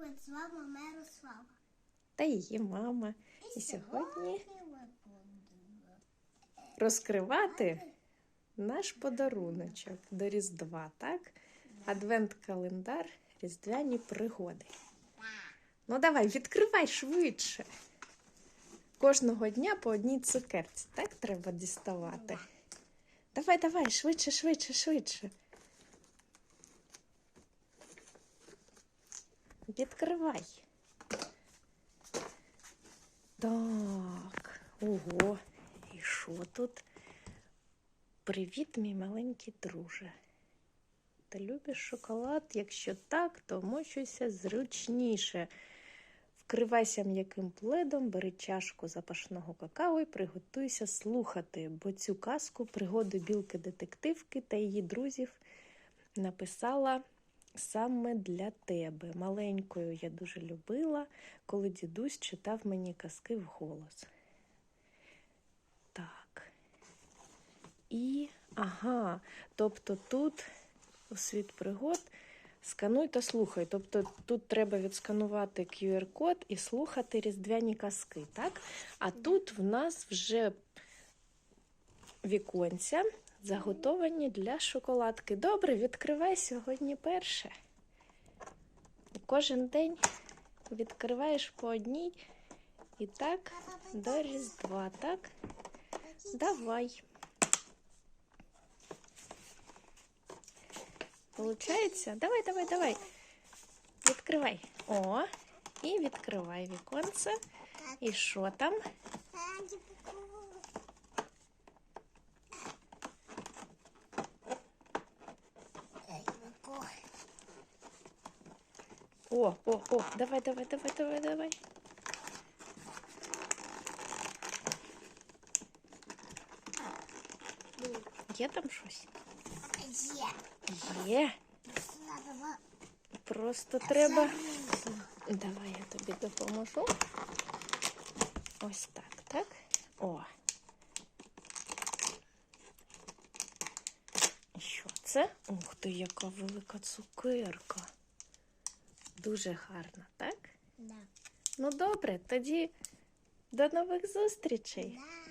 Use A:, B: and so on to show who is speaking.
A: привіт, з вами Мирослава.
B: та її мама. І сьогодні розкривати наш подаруночок до Різдва, так? Адвент-календар, різдвяні пригоди. Ну, давай, відкривай швидше. Кожного дня по одній цукерці, так треба діставати. Давай, давай, швидше, швидше, швидше. Відкривай. Так, ого, і що тут? Привіт, мій маленький друже. Ти любиш шоколад? Якщо так, то мочуйся зручніше. Вкривайся м'яким пледом, бери чашку запашного какао і приготуйся слухати, бо цю казку пригоди білки-детективки та її друзів написала саме для тебе. Маленькою я дуже любила, коли дідусь читав мені казки вголос. Так. І, ага, тобто тут у світ пригод скануй та слухай. Тобто тут треба відсканувати QR-код і слухати різдвяні казки, так? А тут в нас вже віконця заготовані для шоколадки. Добре, відкривай сьогодні перше. Кожен день відкриваєш по одній. І так, до Різдва, так? Давай. Получається? Давай, давай, давай. Відкривай. О, і відкривай віконце. І що там? О, о, о, давай, давай, давай, давай, давай. Є там щось?
A: Є.
B: Є. Просто треба. Давай я тобі допоможу. Ось так, так? О. Що це? Ух ти, яка велика цукерка. Дуже гарна, так?
A: Да.
B: Ну добре, тоді до нових зустрічей.
A: Да.